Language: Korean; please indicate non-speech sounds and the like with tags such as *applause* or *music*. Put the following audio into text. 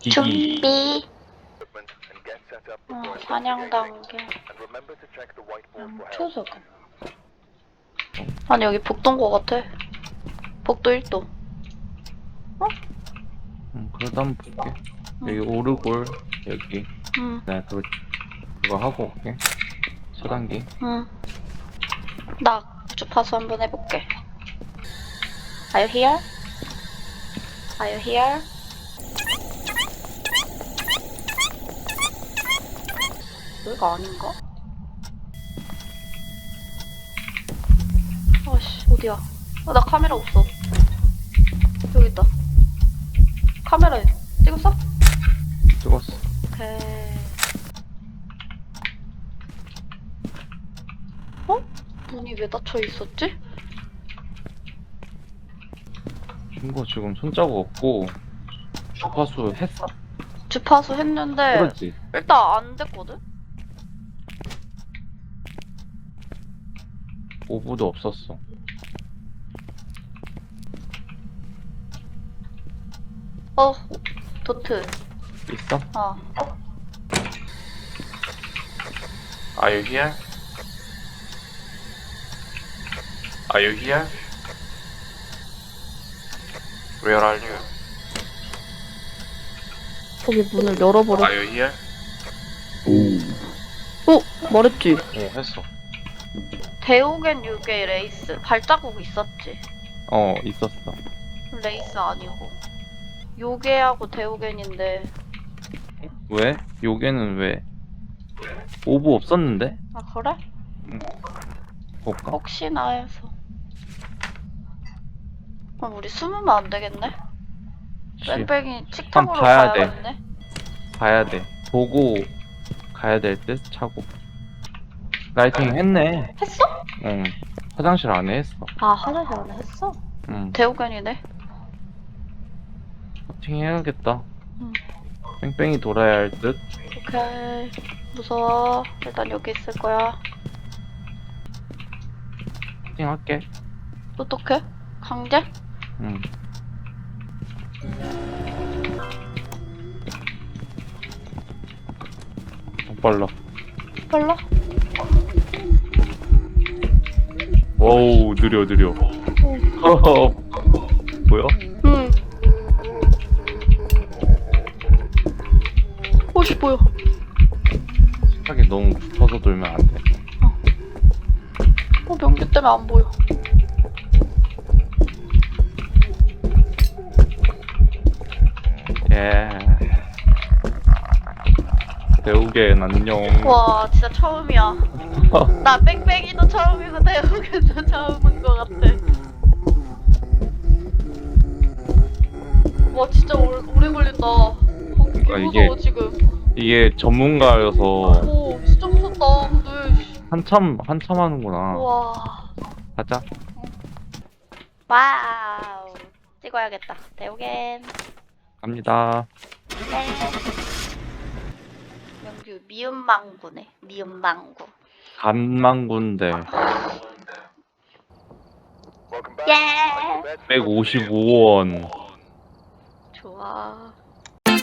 기기 준비. 어, 사냥 단계. 초석. 아니 여기 복도인 것 같아. 복도 1도. 응, 그래도 한번 볼게 여기 오르골 여기 응, 네 그거 그거 하고 올게 초단기 응. 나 주파수 한번 해볼게. Are you here? Are you here? 여기가 아닌가? 아씨 어디야? 아, 나 카메라 없어. 여기 있다. 카메라 찍었어? 찍었어 오케이. 어? 문이 왜 닫혀 있었지? 친구 지금 손자국 없고 주파수 했어? 주파수 했는데 그렇지 일단 안 됐거든? 오브도 없었어 어, 도트. 있어? 어. Are you here? Are you here? Where are you? 거기 문을 열어버려. Are you here? 어? 말했지? 오 했어 대우겐 유게 레이스. 발자국 있었지? 어 있었어 레이스 아니고. 요게하고 대우겐인데. 왜? 요게는 왜? 오브 없었는데? 아, 그래? 볼까? 혹시나 해서. 그럼 우리 숨으면 안 되겠네? 그치. 뺑뺑이 틱탁으로 봐야 돼. 가야겠네? 가야 돼 보고 가야 될 듯 차고 라이팅 했네 했어? 응 화장실 안에 했어 아, 화장실 안에 했어? 응 대우견이네. 커팅 해야겠다 응. 뺑뺑이 돌아야 할 듯 오케이. 무서워. 일단 여기 있을 거야. 커팅 할게 어떡해? 강제? 응더 빨라 빨라? 어우 느려 느려 허허 *laughs* 뭐야? 응. 어씨 뭐야? 하게 너무 붙어서 돌면 안 돼 어 명기 때문에 안 보여. 예 배우겐 안녕 와 진짜 처음이야. *laughs* 나 뺑뺑이도 처음이고 대 개 아, 무서워 이게- 지금. 이게 전문가여서 오 진짜 무섭다. 근데 씨. 한참 한참 하는구나 와. 가자 와우. 찍어야겠다. 대우겐. 갑니다 네. 명규 미음망구네. 미음망구. 간망군데 예. 155원 좋아.